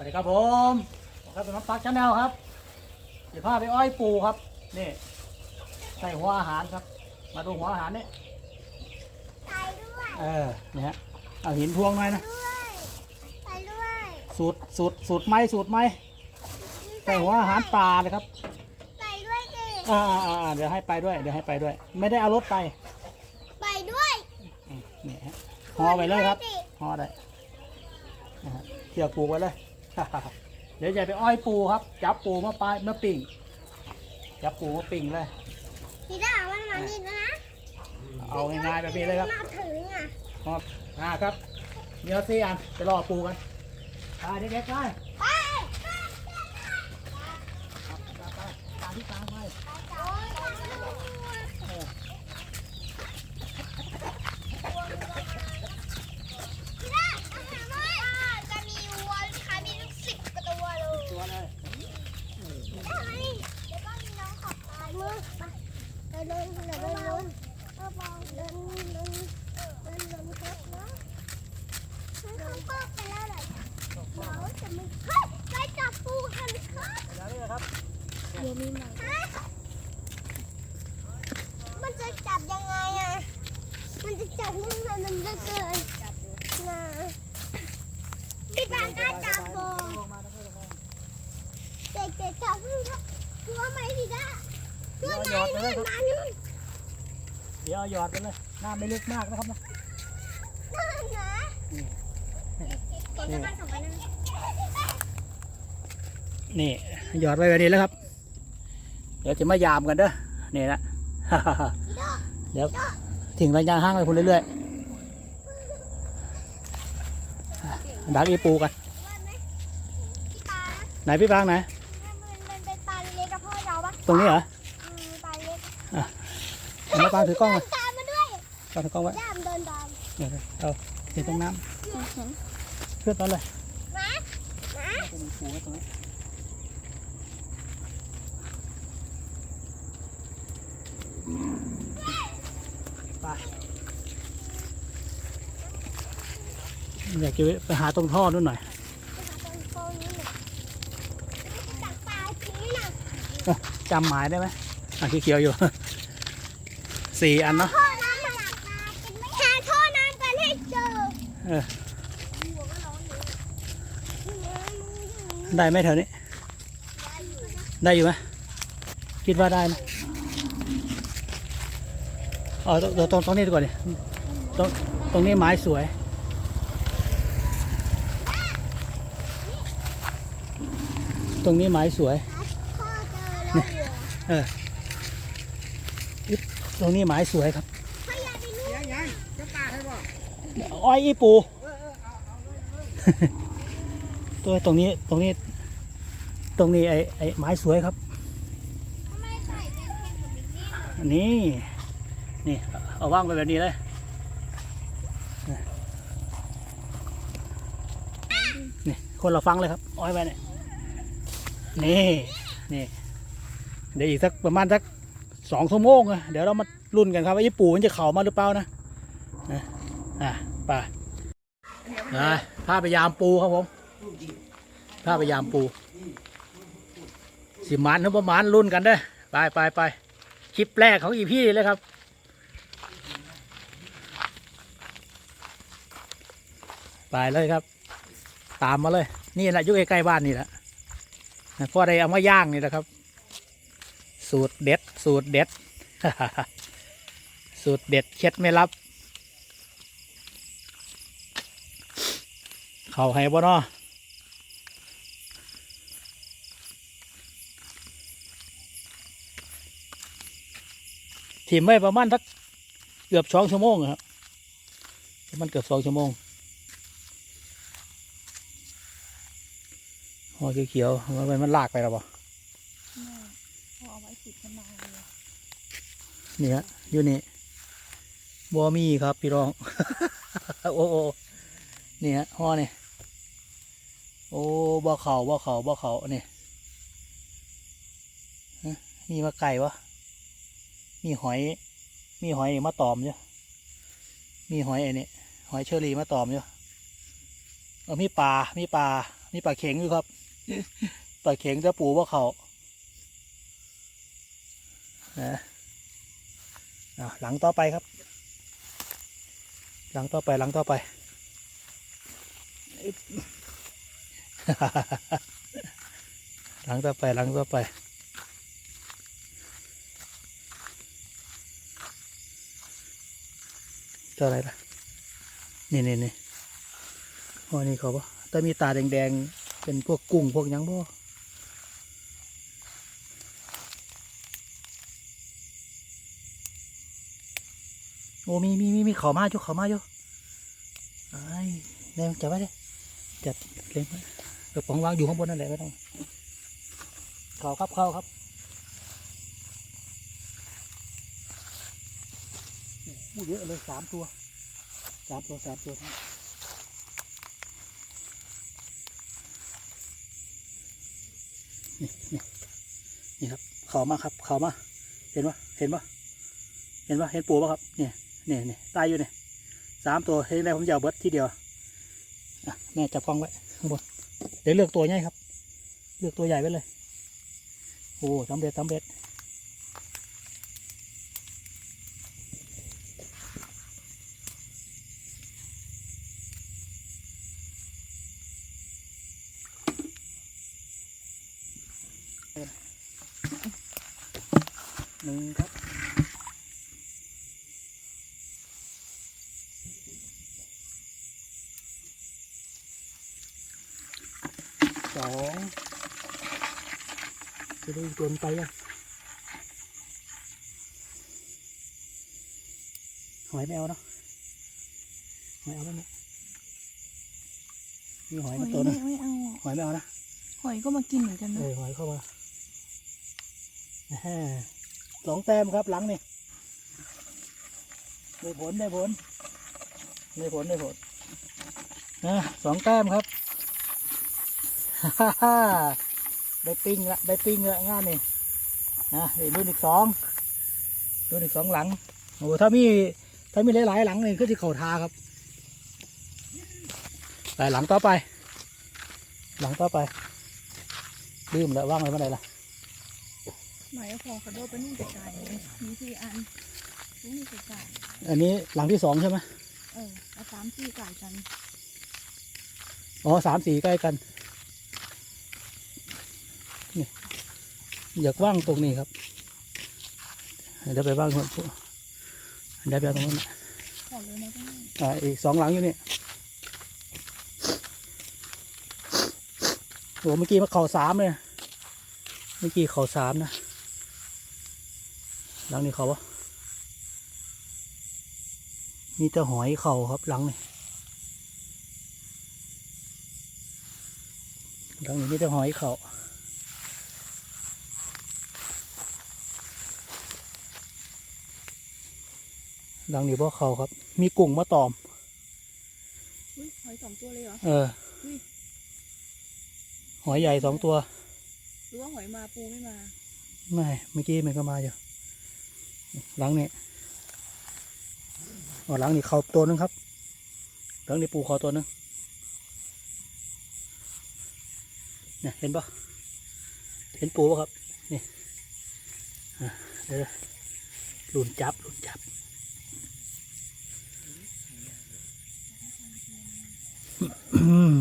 วัสดีครับผมครับเป็นน้ำปักชาแนลครับ เดี๋ยวพาไปอ้อยปูครับ นี่ใส่หัวอาหารครับ มาดูหัวอาหารนี่ใส่ด้วยเออนี่ฮะเอาหินพวงหน่อยนะด้วยใส่ด้วยสูตรสูตรสูตรไม้สูตรไม้ใส่หัวอาหารปลาเลยครับใส่ด้วยสิอ่าอ่าอ่าเดี๋ยวให้ไปด้วยเดี๋ยวให้ไปด้วย ไม่ได้เอารถไปใส่ด้วยอืมนี่ฮะห่อไปเลยครับสิห่อได้นะฮะเที่ยวปูไว้เลย เดี๋ยวจะไปอ้อยปูครับ จับปูมาปลายมาปิ่ง จับปูมาปิ่งเลย พี่ดาวันมานี่นะเอาง่ายๆแบบนี้เลยครับมาถึงอะครับอ่าครับเดี๋ยวสี่อันไปรอปูกันไปเด็กๆไป เดี๋ยอาหยอดไปเลยน้ำไม่ลึกมากนะครับนะนั่นนะนี่เด็กจะมาส่งไปนั่นนี่หยอดไว้แบบนี้แล้วครับ เดี๋ยวจะมายามกันเด้อนี่นะเดี๋ยวถึงระยะห้างไปพุ่นเรื่อยๆดักอีปูกันไหนพี่ปางไหนมันมันเป็นปลาเล็กกับพ่อเราปะตรงนี้เหรอ เอามาปางถือกล้องมาตามมาด้วยปางถือกล้องไว้ย่ามเดินตามเดี๋ยวๆเอาเดี๋ยวตรงน้ำเพื่อนตอนเลยนะนะจะมีปูไว้ตรงนี้ไปอยากจะไปหาตรงท่อนู่นหน่อยไปหาตรงโซนนี้หน่อยจับปลาทีนี้นะจำหมายได้ไหมอะเขียวๆอยู่ สี่อันเนาะท่อน้ำมาหาปลากันไหมหาท่อน้ำกันให้เจอเออหัวก็ร้อนอยู่ได้ไหมแถวนี้ ได้อยู่ไหมคิดว่าได้นะอ๋อตรงตรงตรงนี้ดีกว่าดิตรงตรงนี้ไม้สวยตรงนี้ไม้สวยพ่อเจอแล้วเหรอเอออิ๊บ ตรงนี้ไม้สวยครับพ่ออยากไปนู่นยังยังจะตาให้บ่อ้อยอีปู ตัวตรงนี้ตรงนี้ ตรงนี้ไอ้ไอ้ไม้สวยครับทำไมใส่เป็นแค่แบบนี้อันนี้นี่เอาว่างไปแบบนี้เลยนี่คนเราฟังเลยครับอ้อยไปเนี่ยนี่นี่เดี๋ยวอีกสักประมาณสัก สองชั่วโมงเดี๋ยวเรามาลุ้นกันครับว่าญี่ปุ่นมันจะเข่ามาหรือเปล่านะนะอะไปนะพาไปยามปูครับผมพาไปยามปูสิมันหรือประมาณรุ่นกันเด้ไปไปไปคลิปแรกของอีพี่เลยครับไปเลยครับ ตามมาเลย นี่แหละยู่ใกล้ๆบ้านนี่แหละนะพ่อได้เอามาย่างนี่แหละครับ สูตรเด็ด สูตรเด็ด สูตรเด็ดเคล็ดไม่ลับ เขาให้บ่เนาะถิ่มไว้ประมาณสักเกือบสองชั่วโมงอะครับมันเกือบสองชั่วโมงหัวเขียวๆมันมันลากไปแล้วปะ เอาไว้ติดกันมาเลย นี่ฮะอยู่นี่บัวมีครับพี่รอง โอ้โอ้นี่ฮะห่อนี่โอ้บ่เขาบ่เขาบ่เขานี่ฮะมีมาไก่วะมีหอย มีหอยมาตอมอยู่มีหอยไอ้นี่หอยเชอรี่มาตอมอยู่เออมีปลา มีปลานี่ปลาเข็งอยู่ครับปลาเข็งจะปูว่าเขานะ หลังต่อไปครับ หลังต่อไปหลังต่อไปหลังต่อไปหลังต่อไปเจออะไรล่ะนี่นี่นี่อ๋อนี่เขาปะแต่มีตาแดงๆเป็นพวกกุ้งพวกยังบ่ โอ้มีมีมีมีขามาอยู่ขามาอยู่ไอ้แม่จับไว้เลยจับเล็งไว้กระป๋องวางอยู่ข้างบนนั่นแหละไม่ต้องขาครับเขาครับโอ้เยอะเลยสามตัวสามตัวสามตัวนี่นี่นี่ครับเขามาครับเขามา เห็นปะเห็นปะเห็นปะเห็นปูปะครับเนี่ย นี่ยเนี่ตายอยู่เนี่ยสามตัวเห็นแล้ผมจะเอาเบิร์ดทีเดียวอะแม่จับกล้องไว้ข้างบนเดี๋ยวเลือกตัวใหญ่ครับ เลือกตัวใหญ่ไว้เลย โอ้สำเร็จสำเร็จ สองจะได้ตัวมันไปอะหอยไม่เอาเนาะหอยเอาไหมเนี่ยมีหอยหอมายตัวหนึไม่งไม่เอาอะหอยไม่เอานะหอยก็มากินเหมือนกันเอนะอหอยเข้ามาแหม่สองแต้มครับหลังนี่ได้ผลได้ผลได้ผลได้ผลนะสองแต้มครับฮ่าฮ่า ได้ปิ้งละได้ปิ้งละงานนี่นะเดี๋ยวรุ่นอีกสองรุ่นอีกสองหลังโอ้ถ้ามีถ้ามีหลายๆหลังนี่ก็จะเข่าทาครับไปหลังต่อไป หลังต่อไปลืมแล้วว่างไว้เมื่อไหร่ล่ะหมายว่าพอเขาโดดไปนู่นไกลๆเลยมีสี่อันนู่นไกลอันนี้หลังที่สองใช่ไหมๆเออเอาสามสี่ไก่กันอ๋อสามสีใกล้กันนี่ อยากว่างตรงนี้ครับเดี๋ยวไปว่างคนเดี๋ยวไปตรงนู้นนะอ่าอีกสองหลังอยู่นี่โอ้เมื่อกี้มาเข่าสามเลยเมื่อกี้เข่าสามนะหลังนี้เขาปะมีแต่หอยเข่าครับหลังนี่หลังนี้มีแต่หอยเข่า หลังนี้พวกเขาครับ มีกุ้งมาตอมอุ้ยหอยสองตัวเลยเหรอ เอออุ้ยหอยใหญ่สองตัว หรือว่าหอยมาปูไม่มา ไม่ เมื่อกี้มันก็มาอยู่หลังนี้อ๋อหลังนี้เขาตัวหนึงครับหลังนี้ปูเขาตัวหนึงเนี่ยเห็นปะเห็นปูปะครับ นี่อะเดี๋ยวหลุนจับหลุนจับ อืม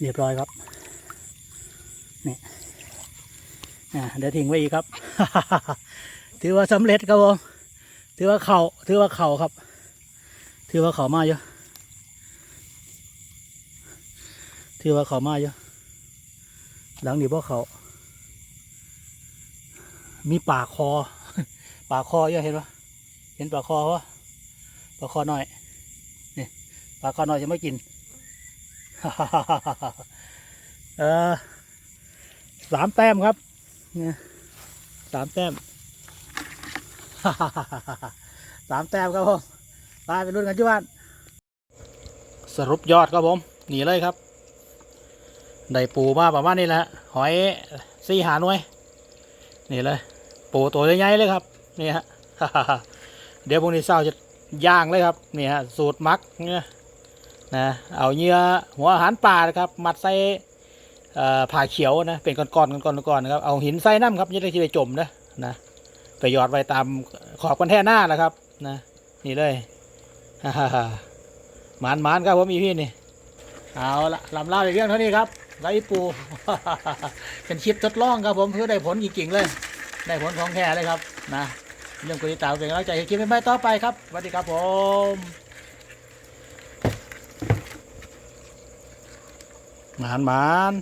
เรียบร้อยครับนี่อ่าเดี๋ยวทิ้งไว้อีกครับ ถือว่าสำเร็จครับผมถือว่าเขาถือว่าเข่าครับ ถือว่าเขามาเยอะถือว่าเขามาเยอะหลังนี้พวกเขามีปากคอปากคอเยอะเห็นปะเห็นปากคอปะปากคอน้อยนี่ปากคอน้อยจะไม่กิน เออสามแต้มครับสามแต้มสามแต้มครับผมไปไปรุ่นกันที่บ้าน สรุปยอดครับผม หนีเลยครับ ได้ปูมาประมาณนี้แหละหอยสี่หาหน่วย นี่เลย ปูตัวใหญ่ๆเลยครับ นี่ฮะ เดี๋ยวพรุ่งนี้เช้าจะย่างเลยครับ นี่ฮะ สูตรมักเนี่ย นะเอาเนื้อหัวอาหารป่านะครับมัดใส่ผ่าเขียวนะเป็นก้อนๆก้อนๆก้อนๆนะครับเอาหินใส่น้ำครับยังได้ที่ไปจมนะนะไปหยอดไว้ตามขอบกันแท่หน้านะครับนะนี่เลยฮ่าฮ่าหมานหมานครับผมอีพี่นี่เอาละลำเล่าอีกเรื่องเท่านี้ครับไรปูเป็นคลิปทดลองครับผมเพื่อได้ผลจริงๆเลย ได้ผลของแท้เลยครับนะเรื่องกุฏิตาวเป็นกำลังใจให้คลิปใหม่ต่อไปครับสวัสดีครับผม หมานหมาน